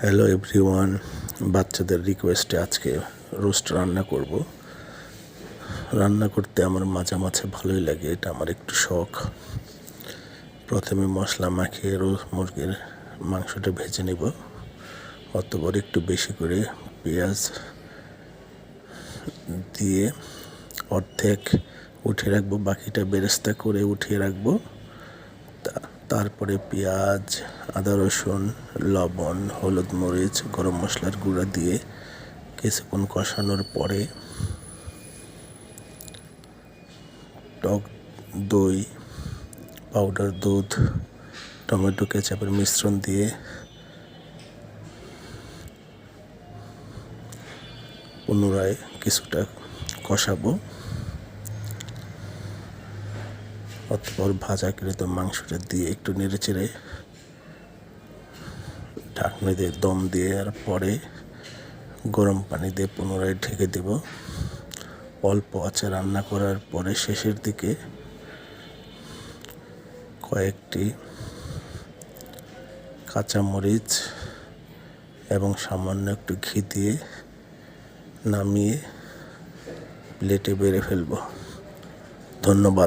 Hello everyone বাচ্চাদের রিকোয়েস্টে আজকে রোস্ট রান্না করব। রান্না করতে আমার মাঝে মাঝে ভালোই লাগে, এটা আমার একটু শখ। প্রথমে মশলা মাখিয়ে রোজ মুরগির মাংসটা ভেজে নেব, অতপর একটু বেশি করে পেঁয়াজ দিয়ে অর্ধেক উঠিয়ে রাখব, বাকিটা বেরেস্তা করে উঠিয়ে রাখব। তারপরে পেঁয়াজ, আদা, রসুন, লবণ, হলুদ মরিচ, গরম মশলার গুঁড়া দিয়ে কিছুক্ষণ কষানোর পরে টক দই, পাউডার দুধ, টমেটো কেচাপের মিশ্রণ দিয়ে পুনরায় কিছুটা কষাবো। অতপর ভাজাকৃত মাংসটা দিয়ে একটু নেড়ে চেড়ে ঢাকনি দিয়ে দম দিয়ে আর পরে গরম পানি দিয়ে পুনরায় ঢেকে দেব। অল্প আছে রান্না করার পরে শেষের দিকে কয়েকটি কাঁচামরিচ এবং সামান্য একটু ঘি দিয়ে নামিয়ে প্লেটে বেড়ে ফেলব। ধন্যবাদ।